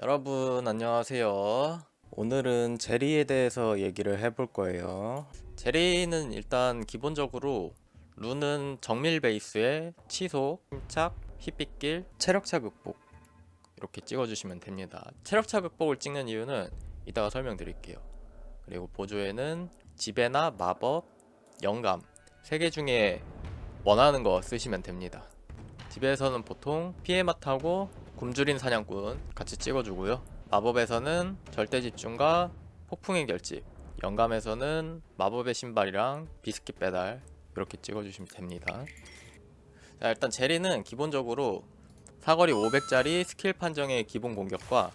여러분 안녕하세요. 오늘은 제리에 대해서 얘기를 해볼 거예요. 제리는 일단 기본적으로 룬은 정밀 베이스에 치속, 침착, 힙빗길, 체력차 극복 이렇게 찍어주시면 됩니다. 체력차 극복을 찍는 이유는 이따가 설명드릴게요. 그리고 보조에는 지배나 마법, 영감 세 개 중에 원하는 거 쓰시면 됩니다. 집에서는 보통 피해맛하고 굶주린 사냥꾼 같이 찍어주고요. 마법에서는 절대 집중과 폭풍의 결집, 영감에서는 마법의 신발이랑 비스킷 배달 이렇게 찍어주시면 됩니다. 자, 일단 제리는 기본적으로 사거리 500짜리 스킬 판정의 기본 공격과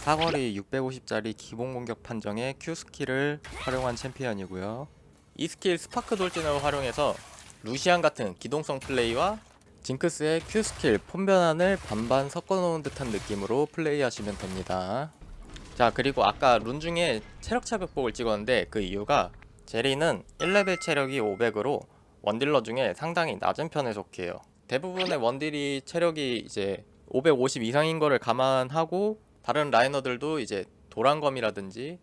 사거리 650짜리 기본 공격 판정의 Q 스킬을 활용한 챔피언이고요. 이 스킬 스파크 돌진을 활용해서 루시안 같은 기동성 플레이와 징크스의 Q 스킬 폰 변환을 반반 섞어놓은 듯한 느낌으로 플레이하시면 됩니다. 자 그리고 아까 룬 중에 체력차 극복을 찍었는데 그 이유가 제리는 1레벨 체력이 500으로 원딜러 중에 상당히 낮은 편에 속해요. 대부분의 원딜이 체력이 이제 550 이상인 거를 감안하고 다른 라이너들도 이제 도란검이라든지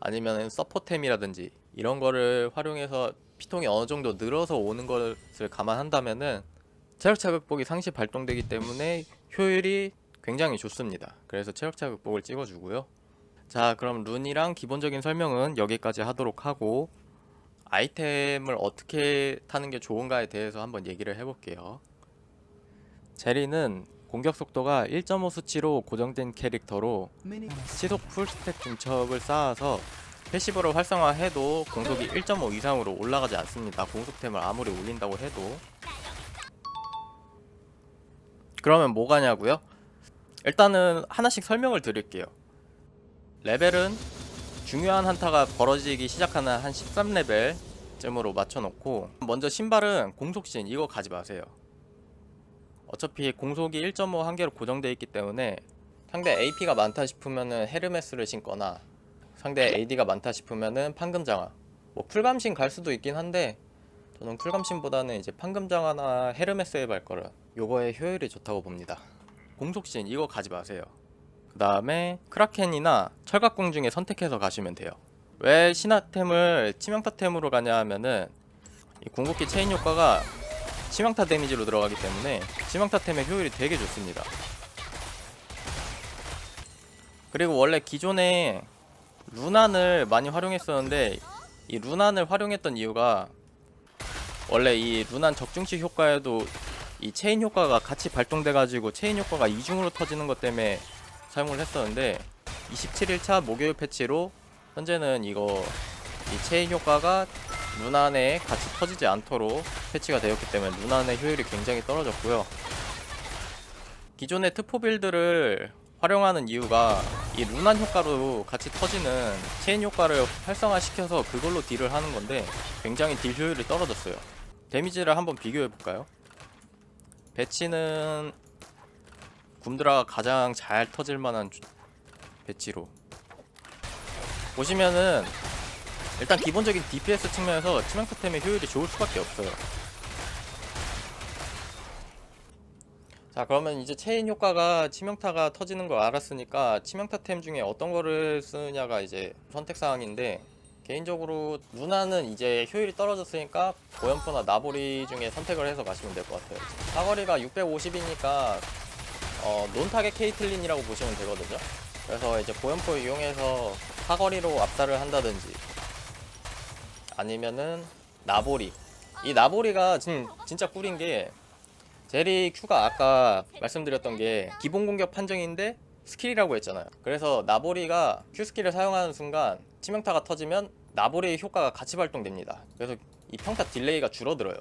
아니면 서포템이라든지 이런 거를 활용해서 피통이 어느 정도 늘어서 오는 것을 감안한다면은 체력차 극복이 상시 발동되기 때문에 효율이 굉장히 좋습니다. 그래서 체력차 극복을 찍어주고요. 자, 그럼 룬이랑 기본적인 설명은 여기까지 하도록 하고 아이템을 어떻게 타는 게 좋은가에 대해서 한번 얘기를 해볼게요. 제리는 공격 속도가 1.5 수치로 고정된 캐릭터로 시속 풀스택 중첩을 쌓아서 패시브로 활성화해도 공속이 1.5 이상으로 올라가지 않습니다. 공속템을 아무리 올린다고 해도 그러면 뭐가냐고요? 일단은 하나씩 설명을 드릴게요. 레벨은 중요한 한타가 벌어지기 시작하는 한 13레벨쯤으로 맞춰놓고 먼저 신발은 공속신 이거 가지 마세요. 어차피 공속이 1.5 한계로 고정되어 있기 때문에 상대 AP가 많다 싶으면은 헤르메스를 신거나 상대 AD가 많다 싶으면은 판금장화 뭐 풀감신 갈 수도 있긴 한데 저는 풀감신보다는 이제 판금장화나 헤르메스의 발걸음 요거의 효율이 좋다고 봅니다. 공속신 이거 가지 마세요. 그 다음에 크라켄이나 철갑궁 중에 선택해서 가시면 돼요. 왜 신화템을 치명타템으로 가냐 하면은 이 궁극기 체인 효과가 치명타 데미지로 들어가기 때문에 치명타템의 효율이 되게 좋습니다. 그리고 원래 기존에 루난을 많이 활용했었는데 이 루난을 활용했던 이유가 원래 이 루난 적중시 효과에도 이 체인 효과가 같이 발동돼 가지고 체인 효과가 이중으로 터지는 것 때문에 사용을 했었는데 27일차 목요일 패치로 현재는 이거 이 체인 효과가 루난에 같이 터지지 않도록 패치가 되었기 때문에 루난의 효율이 굉장히 떨어졌고요. 기존의 트포 빌드를 활용하는 이유가 이 루난 효과로 같이 터지는 체인 효과를 활성화시켜서 그걸로 딜을 하는 건데 굉장히 딜 효율이 떨어졌어요. 데미지를 한번 비교해 볼까요? 배치는 굼드라가 가장 잘 터질 만한 주- 배치로 보시면은 일단 기본적인 DPS 측면에서 치명타템의 효율이 좋을 수밖에 없어요. 자 그러면 이제 체인 효과가 치명타가 터지는 걸 알았으니까 치명타템 중에 어떤 거를 쓰느냐가 이제 선택사항인데 개인적으로 누나는 이제 효율이 떨어졌으니까 고연포나 나보리 중에 선택을 해서 가시면 될 것 같아요. 사거리가 650이니까 어, 논타겟 케이틀린이라고 보시면 되거든요. 그래서 이제 고연포 이용해서 사거리로 압살을 한다든지 아니면은 나보리. 이 나보리가 지금 진짜 꿀인 게 제리 Q가 아까 말씀드렸던 게 기본 공격 판정인데 스킬이라고 했잖아요. 그래서 나보리가 Q 스킬을 사용하는 순간 치명타가 터지면 나보리의 효과가 같이 발동됩니다. 그래서 이 평타 딜레이가 줄어들어요.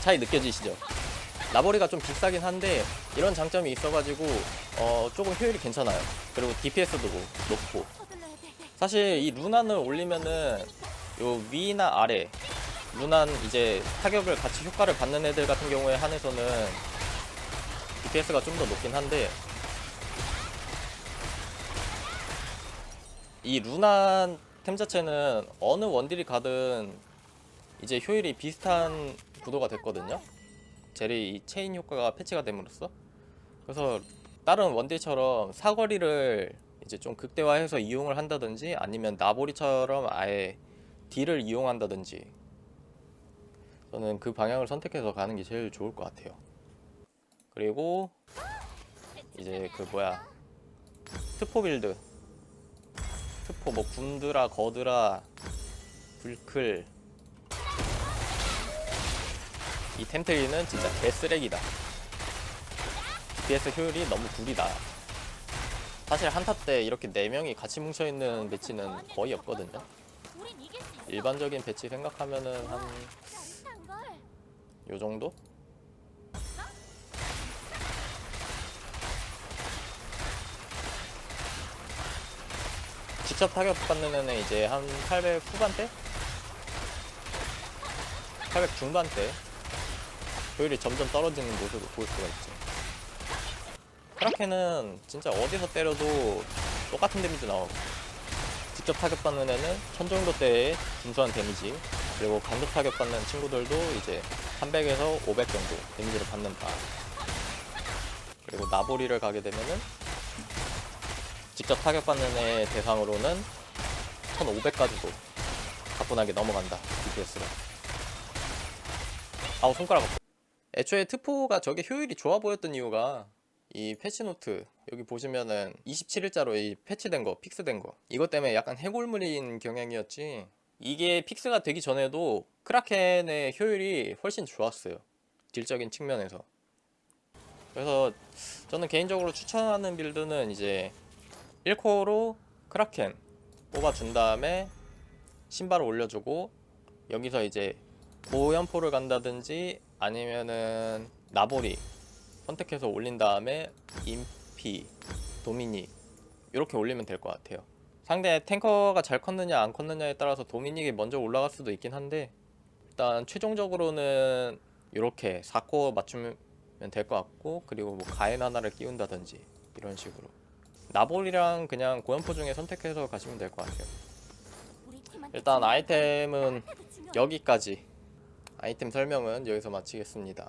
차이 느껴지시죠? 나보리가 좀 비싸긴 한데 이런 장점이 있어가지고 어 조금 효율이 괜찮아요. 그리고 DPS도 높고 사실 이 루난을 올리면은 요 위나 아래 루난 이제 타격을 같이 효과를 받는 애들 같은 경우에 한해서는 DPS가 좀 더 높긴 한데 이 루난 템 자체는 어느 원딜이 가든 이제 효율이 비슷한 구도가 됐거든요. 제리 이 체인 효과가 패치가 됨으로써? 그래서 다른 원딜처럼 사거리를 이제 좀 극대화해서 이용을 한다든지 아니면 나보리처럼 아예 딜을 이용한다든지 저는 그 방향을 선택해서 가는 게 제일 좋을 것 같아요. 그리고 이제 그 뭐야? 트포 빌드. 트포 뭐 군드라 거드라 불클 이 템트리는 진짜 개쓰레기다 DPS 효율이 너무 구리다 사실 한타 때 이렇게 4명이 같이 뭉쳐있는 배치는 거의 없거든요. 일반적인 배치 생각하면은 한. 요 정도? 직접 타격 받는 애는 이제 한 800 후반대? 800 중반대 효율이 점점 떨어지는 모습을 볼 수가 있죠 크라켄은 진짜 어디서 때려도 똑같은 데미지 나오고 직접 타격 받는 애는 1000 정도 대의 준수한 데미지 그리고 간접 타격 받는 친구들도 이제 300에서 500 정도 데미지를 받는다. 그리고 나보리를 가게 되면은 직접 타격 받는 애 대상으로는 1500까지도 가뿐하게 넘어간다. DPS가. 아우 손가락 아파. 애초에 트포가 저게 효율이 좋아 보였던 이유가 이 패치노트 여기 보시면은 27일자로 이 패치된 거 픽스된 거. 이것 때문에 약간 해골물인 경향이었지. 이게 픽스가 되기 전에도 크라켄의 효율이 훨씬 좋았어요. 딜적인 측면에서. 그래서 저는 개인적으로 추천하는 빌드는 이제 1코어로 크라켄 뽑아준 다음에 신발을 올려주고 여기서 이제 보연포를 간다든지 아니면은 나보리 선택해서 올린 다음에 인피, 도미닉 이렇게 올리면 될 것 같아요. 상대 탱커가 잘 컸느냐 안 컸느냐에 따라서 도미닉이 먼저 올라갈 수도 있긴 한데 일단 최종적으로는 이렇게 4코어 맞추면 될 것 같고 그리고 뭐 가엔 하나를 끼운다든지 이런 식으로 나볼이랑 그냥 고연포 중에 선택해서 가시면 될 것 같아요. 일단 아이템은. 여기까지 아이템 설명은 여기서 마치겠습니다.